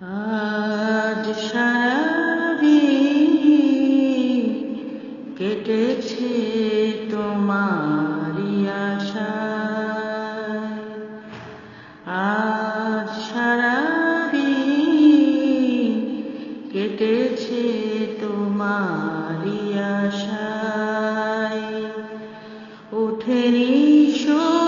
আজ সারাদিন কেটেছে তোমারি আশায়। আজ সারাদিন কেটেছে তোমার আশায়। ওঠেনি শোক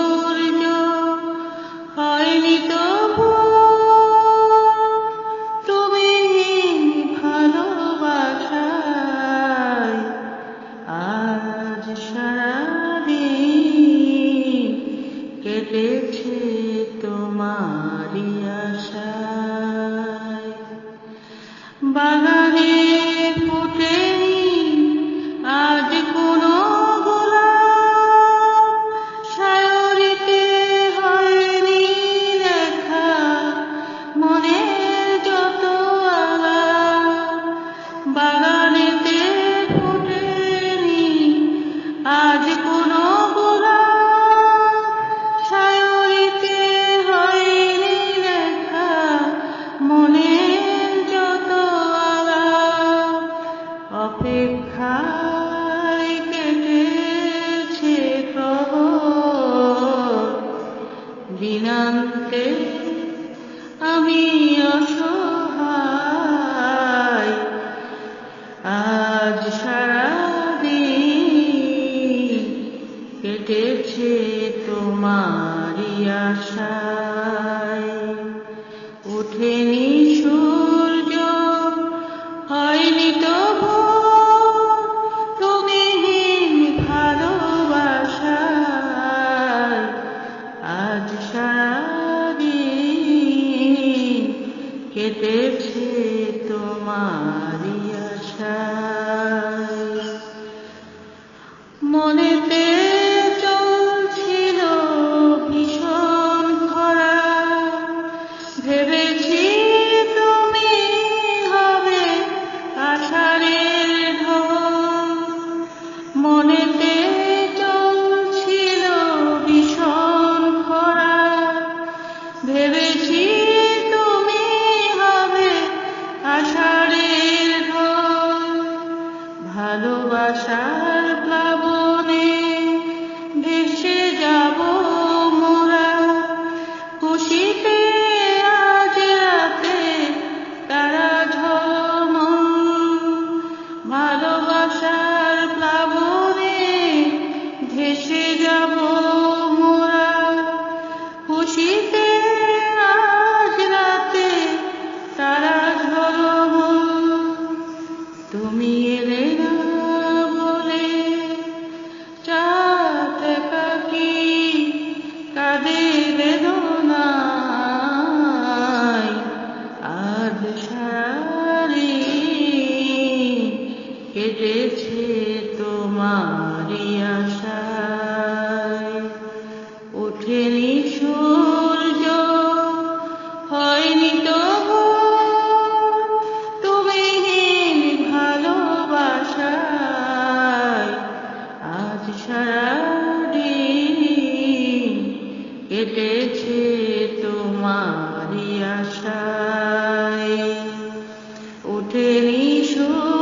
দেখি তোমারি আশায়। উঠেনি সুর ভেবেছি তুমি হবে আষাঢ়ের ঢল। ভালোবাসার প্লাবন ওঠেনি সূর্য হয়নি তো তুমি তোমার আশায়। উঠেনি সূর্য